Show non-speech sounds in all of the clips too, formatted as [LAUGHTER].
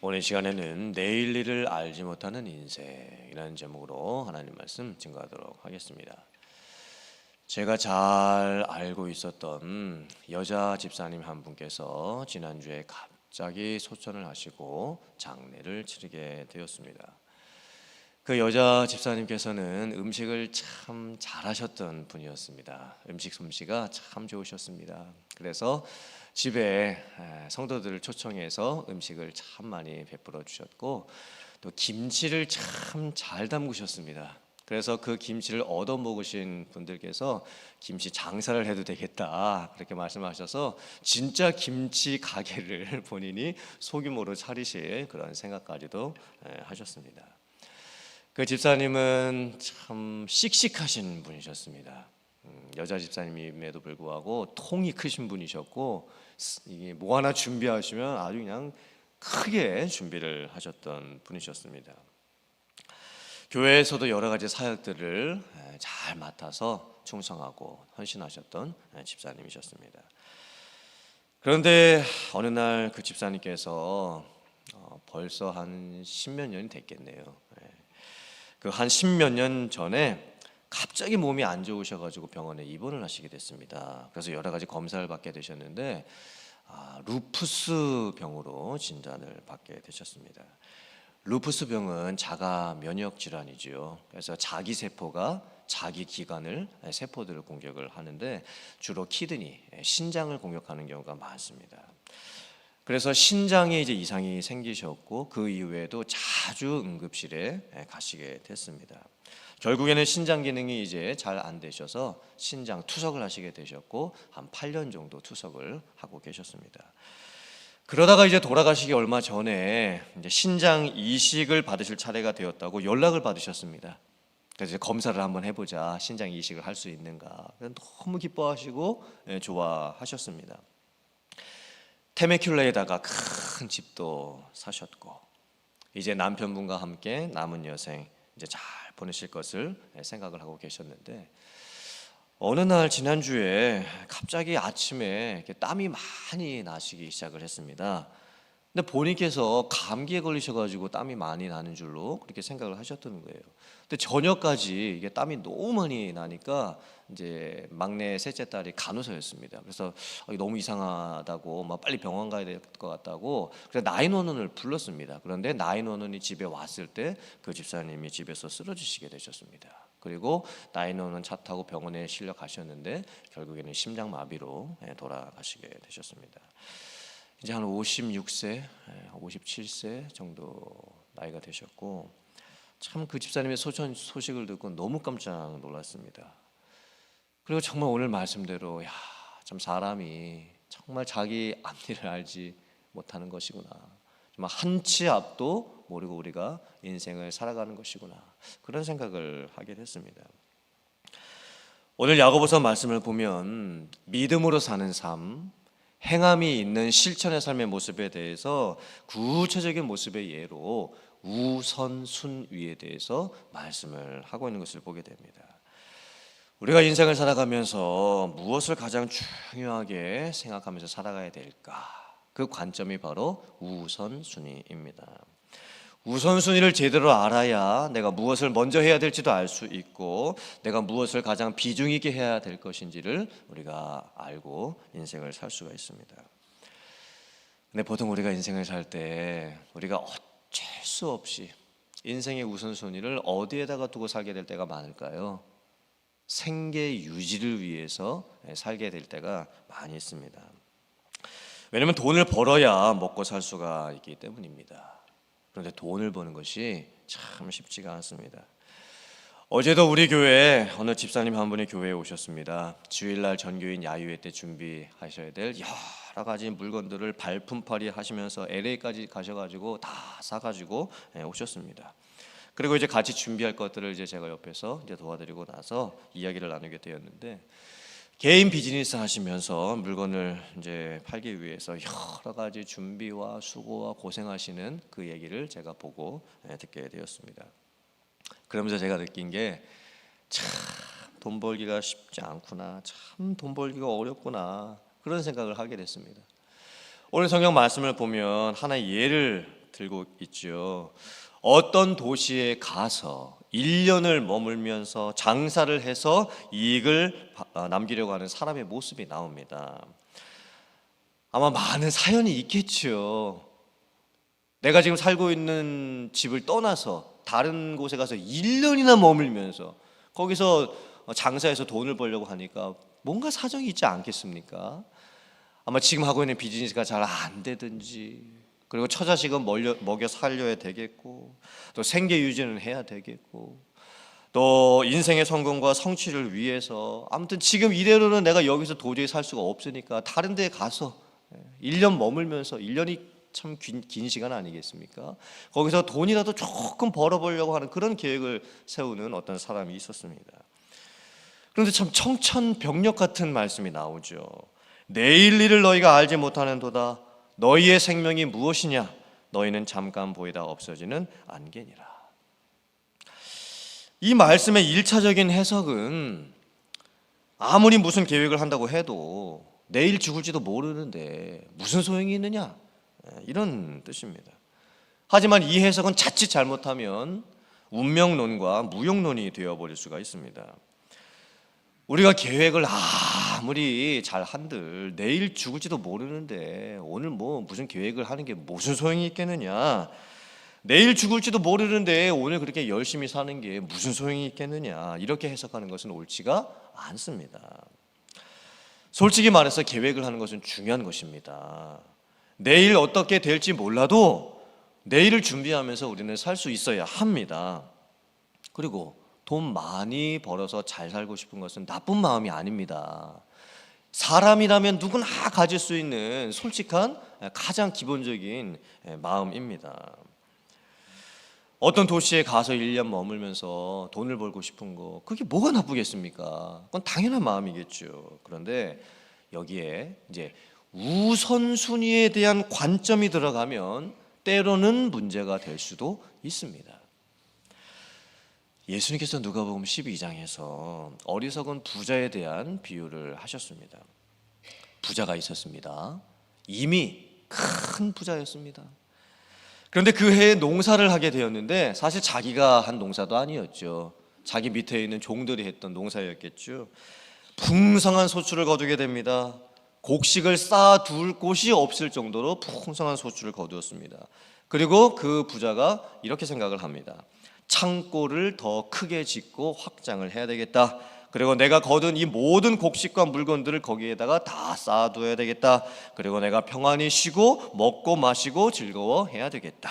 오늘 시간에는 내일 일을 알지 못하는 인생이라는 제목으로 하나님 말씀 증거하도록 하겠습니다. 제가 잘 알고 있었던 여자 집사님 한 분께서 지난주에 갑자기 소천을 하시고 장례를 치르게 되었습니다. 그 여자 집사님께서는 음식을 참 잘하셨던 분이었습니다. 음식 솜씨가 참 좋으셨습니다. 그래서 집에 에, 성도들을 초청해서 음식을 참 많이 베풀어 주셨고 또 김치를 참 잘 담그셨습니다. 그래서 그 김치를 얻어 먹으신 분들께서 김치 장사를 해도 되겠다 그렇게 말씀하셔서 진짜 김치 가게를 [LAUGHS] 본인이 소규모로 차리실 그런 생각까지도 에, 하셨습니다. 그 집사님은 참 씩씩하신 분이셨습니다. 음, 여자 집사님임에도 불구하고 통이 크신 분이셨고 스- 이게 뭐 하나 준비하시면 아주 그냥 크게 준비를 하셨던 분이셨습니다. 교회에서도 여러 가지 사역들을 에, 잘 맡아서 충성하고 헌신하셨던 에, 집사님이셨습니다. 그런데 어느 날 그 집사님께서 어, 벌써 한 십몇 년이 됐겠네요. 그 한 십몇 년 전에 갑자기 몸이 안 좋으셔가지고 병원에 입원을 하시게 됐습니다. 그래서 여러 가지 검사를 받게 되셨는데 아, 루푸스 병으로 진단을 받게 되셨습니다. 루푸스 병은 자가 면역 질환이지요. 그래서 자기 세포가 자기 기관을 세포들을 공격을 하는데 주로 키드니, 신장을 공격하는 경우가 많습니다. 그래서 신장에 이제 이상이 생기셨고 그 이후에도 자주 응급실에 가시게 됐습니다. 결국에는 신장 기능이 이제 잘 안 되셔서 신장 투석을 하시게 되셨고 한 8년 정도 투석을 하고 계셨습니다. 그러다가 이제 돌아가시기 얼마 전에 이제 신장 이식을 받으실 차례가 되었다고 연락을 받으셨습니다. 그래서 검사를 한번 해보자 신장 이식을 할 수 있는가 너무 기뻐하시고 예, 좋아하셨습니다. 테메큘레에다가 큰 집도 사셨고 이제 남편분과 함께 남은 여생 이제 잘 보내실 것을 생각을 하고 계셨는데 어느 날 지난주에 갑자기 아침에 땀이 많이 나시기 시작을 했습니다. 근데 본인께서 감기에 걸리셔가지고 땀이 많이 나는 줄로 그렇게 생각을 하셨던 거예요. 근데 저녁까지 이게 땀이 너무 많이 나니까 이제 막내 셋째 딸이 간호사였습니다. 그래서 어, 이거 너무 이상하다고 막 빨리 병원 가야 될 것 같다고 그래서 나인원원을 불렀습니다. 그런데 나인원원이 집에 왔을 때 그 집사님이 집에서 쓰러지시게 되셨습니다. 그리고 나인원원 차 타고 병원에 실려 가셨는데 결국에는 심장 마비로 예, 돌아가시게 되셨습니다. 이제 한 56세, 57세 정도 나이가 되셨고 참 그 집사님의 소천 소식을 듣고 너무 깜짝 놀랐습니다. 그리고 정말 오늘 말씀대로 야, 참 사람이 정말 자기 앞일을 알지 못하는 것이구나. 정말 한치 앞도 모르고 우리가 인생을 살아가는 것이구나. 그런 생각을 하게 됐습니다. 오늘 야고보서 말씀을 보면 믿음으로 사는 삶, 행함이 있는 실천의 삶의 모습에 대해서 구체적인 모습의 예로 우선 순위에 대해서 말씀을 하고 있는 것을 보게 됩니다. 우리가 인생을 살아가면서 무엇을 가장 중요하게 생각하면서 살아가야 될까? 그 관점이 바로 우선 순위입니다. 우선순위를 제대로 알아야 내가 무엇을 먼저 해야 될지도 알 수 있고 내가 무엇을 가장 비중 있게 해야 될 것인지를 우리가 알고 인생을 살 수가 있습니다. 근데 보통 우리가 인생을 살 때 우리가 어쩔 수 없이 인생의 우선순위를 어디에다가 두고 살게 될 때가 많을까요? 생계 유지를 위해서 살게 될 때가 많이 있습니다. 왜냐하면 돈을 벌어야 먹고 살 수가 있기 때문입니다. 그런데 돈을 버는 것이 참 쉽지가 않습니다. 어제도 우리 교회에 어느 집사님 한 분이 교회에 오셨습니다. 주일날 전교인 야유회 때 준비하셔야 될 여러 가지 물건들을 발품팔이 하시면서 LA까지 가셔가지고 다 사가지고 예, 오셨습니다. 그리고 이제 같이 준비할 것들을 이제 제가 옆에서 이제 도와드리고 나서 이야기를 나누게 되었는데 개인 비즈니스 하시면서 물건을 이제 팔기 위해서 여러 가지 준비와 수고와 고생하시는 그 얘기를 제가 보고 예, 듣게 되었습니다. 그러면서 제가 느낀 게 참 돈 벌기가 쉽지 않구나. 참 돈 벌기가 어렵구나. 그런 생각을 하게 됐습니다. 오늘 성경 말씀을 보면 하나의 예를 들고 있죠. 어떤 도시에 가서 1년을 머물면서 장사를 해서 이익을 바- 아, 남기려고 하는 사람의 모습이 나옵니다. 아마 많은 사연이 있겠죠. 내가 지금 살고 있는 집을 떠나서 다른 곳에 가서 1년이나 머물면서 거기서 장사해서 돈을 벌려고 하니까 뭔가 사정이 있지 않겠습니까? 아마 지금 하고 있는 비즈니스가 잘 안 되든지 그리고 처자식은 먹여 살려야 되겠고 또 생계 유지는 해야 되겠고 또 인생의 성공과 성취를 위해서 아무튼 지금 이대로는 내가 여기서 도저히 살 수가 없으니까 다른 데 가서 1년 머물면서 1년이 참긴 시간 아니겠습니까? 거기서 돈이라도 조금 벌어보려고 하는 그런 계획을 세우는 어떤 사람이 있었습니다. 그런데 참 청천벽력 같은 말씀이 나오죠. 내일 일을 너희가 알지 못하는 도다. 너희의 생명이 무엇이냐? 너희는 잠깐 보이다 없어지는 안개니라. 이 말씀의 일차적인 해석은 아무리 무슨 계획을 한다고 해도 내일 죽을지도 모르는데 무슨 소용이 있느냐? 예, 이런 뜻입니다. 하지만 이 해석은 자칫 잘못하면 운명론과 무용론이 되어버릴 수가 있습니다. 우리가 계획을 아무리 잘 한들 내일 죽을지도 모르는데 오늘 뭐 무슨 계획을 하는 게 무슨 소용이 있겠느냐? 내일 죽을지도 모르는데 오늘 그렇게 열심히 사는 게 무슨 소용이 있겠느냐? 이렇게 해석하는 것은 옳지가 않습니다. 솔직히 말해서 계획을 하는 것은 중요한 것입니다. 내일 어떻게 될지 몰라도 내일을 준비하면서 우리는 살 수 있어야 합니다. 그리고 돈 많이 벌어서 잘 살고 싶은 것은 나쁜 마음이 아닙니다. 사람이라면 누구나 가질 수 있는 솔직한 가장 기본적인 마음입니다. 어떤 도시에 가서 1년 머물면서 돈을 벌고 싶은 거 그게 뭐가 나쁘겠습니까? 그건 당연한 마음이겠죠. 그런데 여기에 이제 우선순위에 대한 관점이 들어가면 때로는 문제가 될 수도 있습니다. 예수님께서 누가복음 12장에서 어리석은 부자에 대한 비유를 하셨습니다. 부자가 있었습니다. 이미 큰 부자였습니다. 그런데 그 해에 농사를 하게 되었는데 사실 자기가 한 농사도 아니었죠. 자기 밑에 있는 종들이 했던 농사였겠죠. 풍성한 소출을 거두게 됩니다. 곡식을 쌓아둘 곳이 없을 정도로 풍성한 소출을 거두었습니다. 그리고 그 부자가 이렇게 생각을 합니다. 창고를 더 크게 짓고 확장을 해야 되겠다. 그리고 내가 거둔 이 모든 곡식과 물건들을 거기에다가 다 쌓아둬야 되겠다. 그리고 내가 평안히 쉬고 먹고 마시고 즐거워해야 되겠다.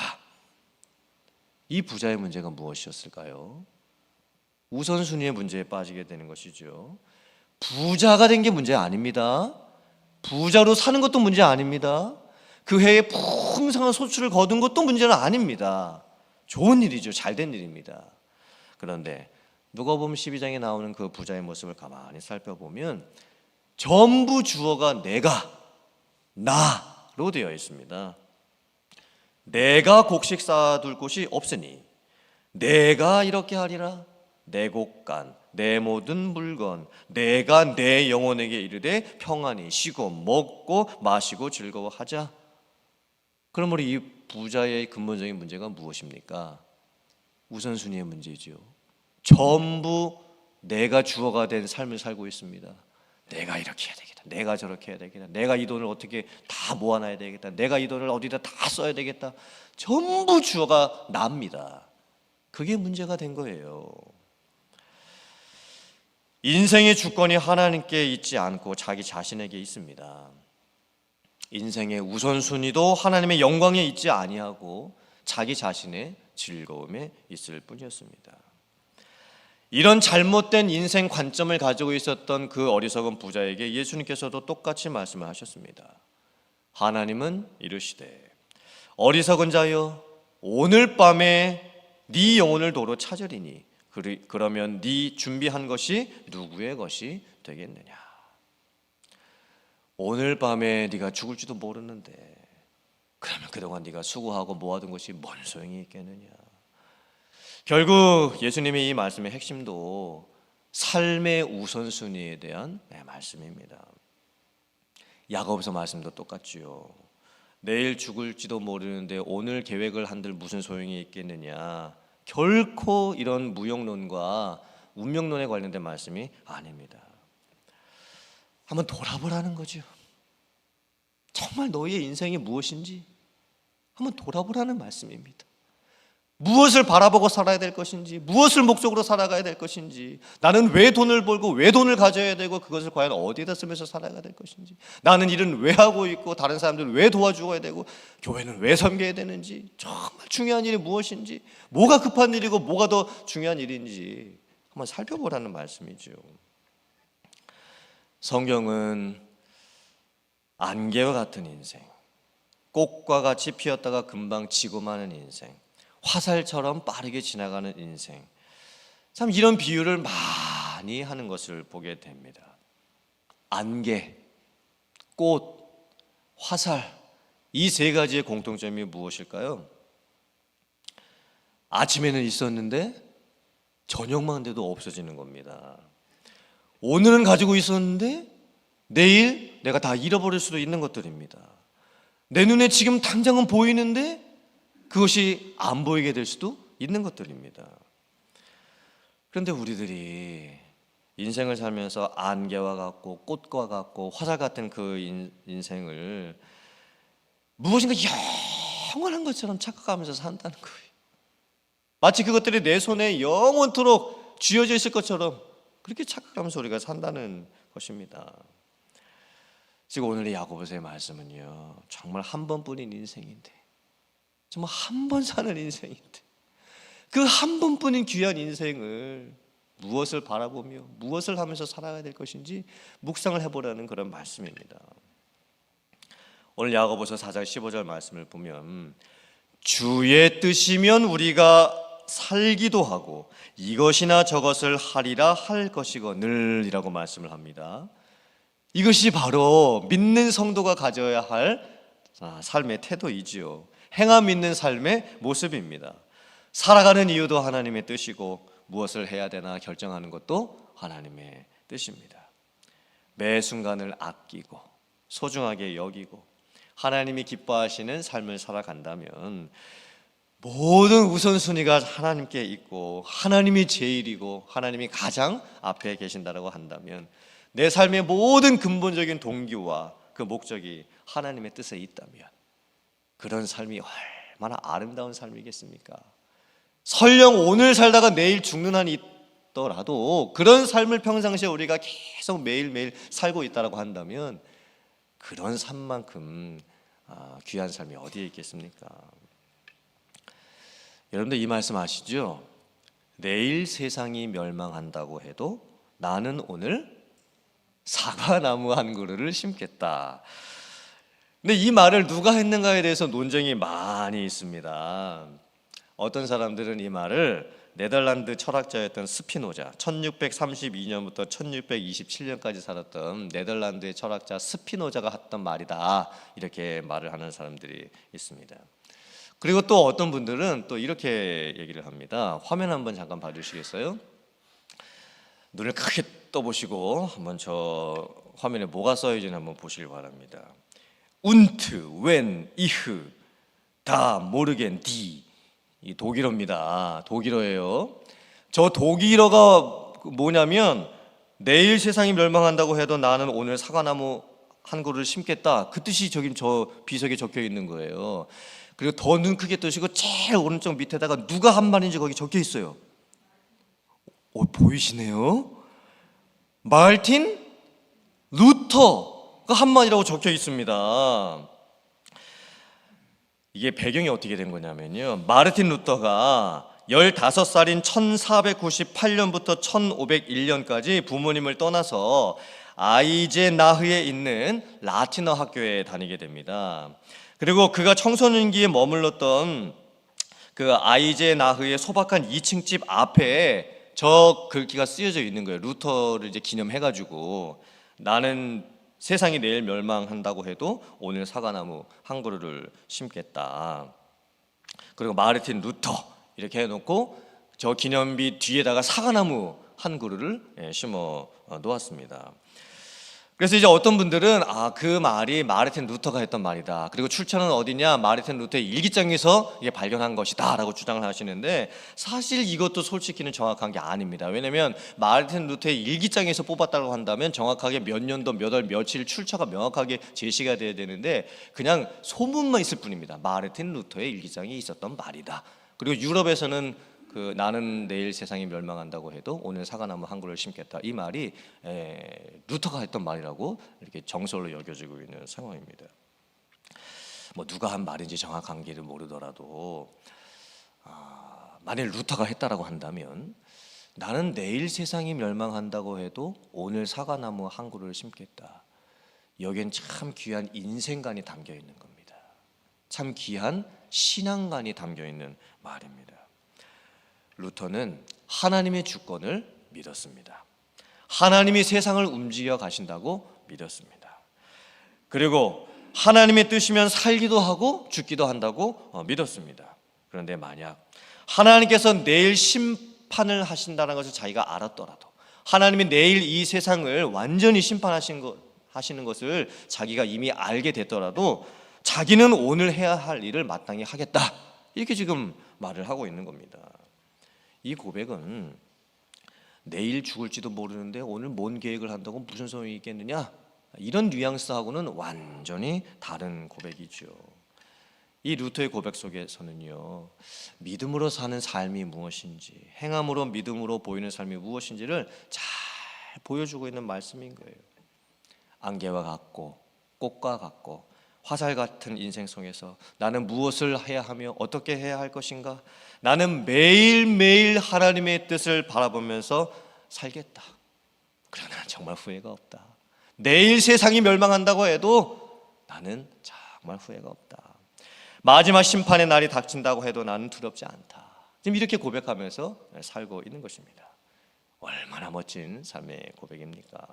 이 부자의 문제가 무엇이었을까요? 우선순위의 문제에 빠지게 되는 것이죠. 부자가 된 게 문제 아닙니다. 부자로 사는 것도 문제 아닙니다. 그 해에 풍성한 소출을 거둔 것도 문제는 아닙니다. 좋은 일이죠. 잘된 일입니다. 그런데 누가복음 12장에 나오는 그 부자의 모습을 가만히 살펴보면 전부 주어가 내가 나로 되어 있습니다. 내가 곡식 쌓아둘 곳이 없으니 내가 이렇게 하리라 내 곡간 내 모든 물건 내가 내 영혼에게 이르되 평안히 쉬고 먹고 마시고 즐거워하자. 그러므로 이 부자의 근본적인 문제가 무엇입니까? 우선순위의 문제죠. 전부 내가 주어가 된 삶을 살고 있습니다. 내가 이렇게 해야 되겠다. 내가 저렇게 해야 되겠다. 내가 이 돈을 어떻게 다 모아놔야 되겠다. 내가 이 돈을 어디다 다 써야 되겠다. 전부 주어가 납니다. 그게 문제가 된 거예요. 인생의 주권이 하나님께 있지 않고 자기 자신에게 있습니다. 인생의 우선순위도 하나님의 영광에 있지 아니하고 자기 자신의 즐거움에 있을 뿐이었습니다. 이런 잘못된 인생 관점을 가지고 있었던 그 어리석은 부자에게 예수님께서도 똑같이 말씀을 하셨습니다. 하나님은 이르시되 어리석은 자여 오늘 밤에 네 영혼을 도로 찾으리니 그러면 네 준비한 것이 누구의 것이 되겠느냐? 오늘 밤에 네가 죽을지도 모르는데 그러면 그동안 네가 수고하고 모아둔 것이 뭔 소용이 있겠느냐? 결국 예수님의 이 말씀의 핵심도 삶의 우선순위에 대한 네, 말씀입니다. 야고보서 말씀도 똑같지요. 내일 죽을지도 모르는데 오늘 계획을 한들 무슨 소용이 있겠느냐. 결코 이런 무용론과 운명론에 관련된 말씀이 아닙니다. 한번 돌아보라는 거죠. 정말 너희의 인생이 무엇인지 한번 돌아보라는 말씀입니다. 무엇을 바라보고 살아야 될 것인지, 무엇을 목적으로 살아가야 될 것인지, 나는 왜 돈을 벌고 왜 돈을 가져야 되고 그것을 과연 어디에다 쓰면서 살아가야 될 것인지, 나는 일은 왜 하고 있고 다른 사람들은 왜 도와주어야 되고 교회는 왜 섬겨야 되는지, 정말 중요한 일이 무엇인지, 뭐가 급한 일이고 뭐가 더 중요한 일인지 한번 살펴보라는 말씀이죠. 성경은 안개와 같은 인생, 꽃과 같이 피었다가 금방 지고 마는 인생, 화살처럼 빠르게 지나가는 인생. 참 이런 비유를 많이 하는 것을 보게 됩니다. 안개, 꽃, 화살 이 세 가지의 공통점이 무엇일까요? 아침에는 있었는데 저녁만 돼도 없어지는 겁니다. 오늘은 가지고 있었는데 내일 내가 다 잃어버릴 수도 있는 것들입니다. 내 눈에 지금 당장은 보이는데 그것이 안 보이게 될 수도 있는 것들입니다. 그런데 우리들이 인생을 살면서 안개와 같고 꽃과 같고 화살 같은 그 인, 인생을 무엇인가 영원한 것처럼 착각하면서 산다는 거예요. 마치 그것들이 내 손에 영원토록 쥐어져 있을 것처럼 그렇게 착각하면서 우리가 산다는 것입니다. 지금 오늘 의 야고보서의 말씀은요. 정말 한 번뿐인 인생인데 정말 한 번 사는 인생인데 그 한 번뿐인 귀한 인생을 무엇을 바라보며 무엇을 하면서 살아가야 될 것인지 묵상을 해보라는 그런 말씀입니다. 오늘 야고보서 4장 15절 말씀을 보면 주의 뜻이면 우리가 살기도 하고 이것이나 저것을 하리라 할 것이거늘이라고 말씀을 합니다. 이것이 바로 믿는 성도가 가져야 할 아, 삶의 태도이지요. 행함 있는 삶의 모습입니다. 살아가는 이유도 하나님의 뜻이고 무엇을 해야 되나 결정하는 것도 하나님의 뜻입니다. 매 순간을 아끼고 소중하게 여기고 하나님이 기뻐하시는 삶을 살아간다면 모든 우선순위가 하나님께 있고 하나님이 제일이고 하나님이 가장 앞에 계신다라고 한다면 내 삶의 모든 근본적인 동기와 그 목적이 하나님의 뜻에 있다면 그런 삶이 얼마나 아름다운 삶이겠습니까? 설령 오늘 살다가 내일 죽는 한이 있더라도 그런 삶을 평상시에 우리가 계속 매일매일 살고 있다라고 한다면 그런 삶만큼 아, 귀한 삶이 어디에 있겠습니까? 여러분들 이 말씀 아시죠? 내일 세상이 멸망한다고 해도 나는 오늘 사과나무 한 그루를 심겠다. 근데 이 말을 누가 했는가에 대해서 논쟁이 많이 있습니다. 어떤 사람들은 이 말을 네덜란드 철학자였던 스피노자 1632년부터 1627년까지 살았던 네덜란드의 철학자 스피노자가 했던 말이다 이렇게 말을 하는 사람들이 있습니다. 그리고 또 어떤 분들은 또 이렇게 얘기를 합니다. 화면 한번 잠깐 봐주시겠어요? 눈을 크게 떠보시고 한번 저 화면에 뭐가 써있는지 한번 보시길 바랍니다. 운트, 웬, 이흐, 다, 모르겐, 디. 이 독일어입니다. 독일어예요. 저 독일어가 뭐냐면 내일 세상이 멸망한다고 해도 나는 오늘 사과나무 한 그루를 심겠다. 그 뜻이 저기 저 비석에 적혀 있는 거예요. 그리고 더 눈 크게 뜨시고 제일 오른쪽 밑에다가 누가 한 말인지 거기 적혀 있어요. 어, 보이시네요? 말틴 루터가 한 말이라고 적혀 있습니다. 이게 배경이 어떻게 된 거냐면요. 마르틴 루터가 15살인 1498년부터 1501년까지 부모님을 떠나서 아이제나흐에 있는 라틴어 학교에 다니게 됩니다. 그리고 그가 청소년기에 머물렀던 그 아이제나흐의 소박한 2층 집 앞에 저 글귀가 쓰여져 있는 거예요. 루터를 이제 기념해가지고 나는 세상이 내일 멸망한다고 해도 오늘 사과나무 한 그루를 심겠다. 그리고 마르틴 루터 이렇게 해놓고 저 기념비 뒤에다가 사과나무 한 그루를 예, 심어 어, 놓았습니다. 그래서 이제 어떤 분들은 아 그 말이 마르틴 루터가 했던 말이다. 그리고 출처는 어디냐? 마르틴 루터의 일기장에서 이게 발견한 것이다라고 주장을 하시는데 사실 이것도 솔직히는 정확한 게 아닙니다. 왜냐하면 마르틴 루터의 일기장에서 뽑았다고 한다면 정확하게 몇 년도 몇 월 며칠 출처가 명확하게 제시가 돼야 되는데 그냥 소문만 있을 뿐입니다. 마르틴 루터의 일기장에 있었던 말이다. 그리고 유럽에서는 그 나는 내일 세상이 멸망한다고 해도 오늘 사과나무 한 그루를 심겠다 이 말이 에, 루터가 했던 말이라고 이렇게 정설로 여겨지고 있는 상황입니다. 뭐 누가 한 말인지 정확한지를 모르더라도 아, 만일 루터가 했다라고 한다면 나는 내일 세상이 멸망한다고 해도 오늘 사과나무 한 그루를 심겠다. 여기엔 참 귀한 인생관이 담겨 있는 겁니다. 참 귀한 신앙관이 담겨 있는 말입니다. 루터는 하나님의 주권을 믿었습니다. 하나님이 세상을 움직여 가신다고 믿었습니다. 그리고 하나님의 뜻이면 살기도 하고 죽기도 한다고 어, 믿었습니다. 그런데 만약 하나님께서 내일 심판을 하신다는 것을 자기가 알았더라도 하나님이 내일 이 세상을 완전히 심판하신 것 하시는 것을 자기가 이미 알게 됐더라도 자기는 오늘 해야 할 일을 마땅히 하겠다. 이렇게 지금 말을 하고 있는 겁니다. 이 고백은 내일 죽을지도 모르는데 오늘 뭔 계획을 한다고 무슨 소용이 있겠느냐? 이런 뉘앙스하고는 완전히 다른 고백이죠. 이 루터의 고백 속에서는요 믿음으로 사는 삶이 무엇인지 행함으로 믿음으로 보이는 삶이 무엇인지를 잘 보여주고 있는 말씀인 거예요. 안개와 같고 꽃과 같고 화살 같은 인생 속에서 나는 무엇을 해야 하며 어떻게 해야 할 것인가? 나는 매일매일 하나님의 뜻을 바라보면서 살겠다. 그러나 정말 후회가 없다. 내일 세상이 멸망한다고 해도 나는 정말 후회가 없다. 마지막 심판의 날이 닥친다고 해도 나는 두렵지 않다. 지금 이렇게 고백하면서 살고 있는 것입니다. 얼마나 멋진 삶의 고백입니까?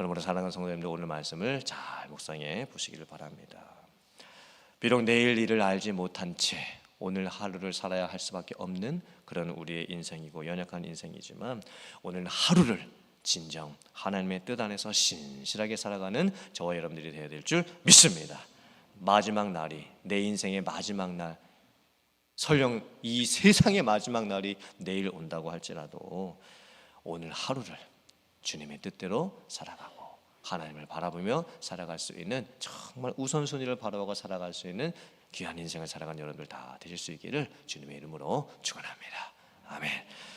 그러므로 사랑하는 성도님들 오늘 말씀을 잘 묵상해 보시기를 바랍니다. 비록 내일 일을 알지 못한 채 오늘 하루를 살아야 할 수밖에 없는 그런 우리의 인생이고 연약한 인생이지만 오늘 하루를 진정 하나님의 뜻 안에서 신실하게 살아가는 저와 여러분들이 되어야 될 줄 믿습니다. 마지막 날이 내 인생의 마지막 날 설령 이 세상의 마지막 날이 내일 온다고 할지라도 오늘 하루를 주님의 뜻대로 살아가고 하나님을 바라보며 살아갈 수 있는 정말 우선순위를 바라보고 살아갈 수 있는 귀한 인생을 살아가는 여러분들 다 되실 수 있기를 주님의 이름으로 축원합니다. 아멘.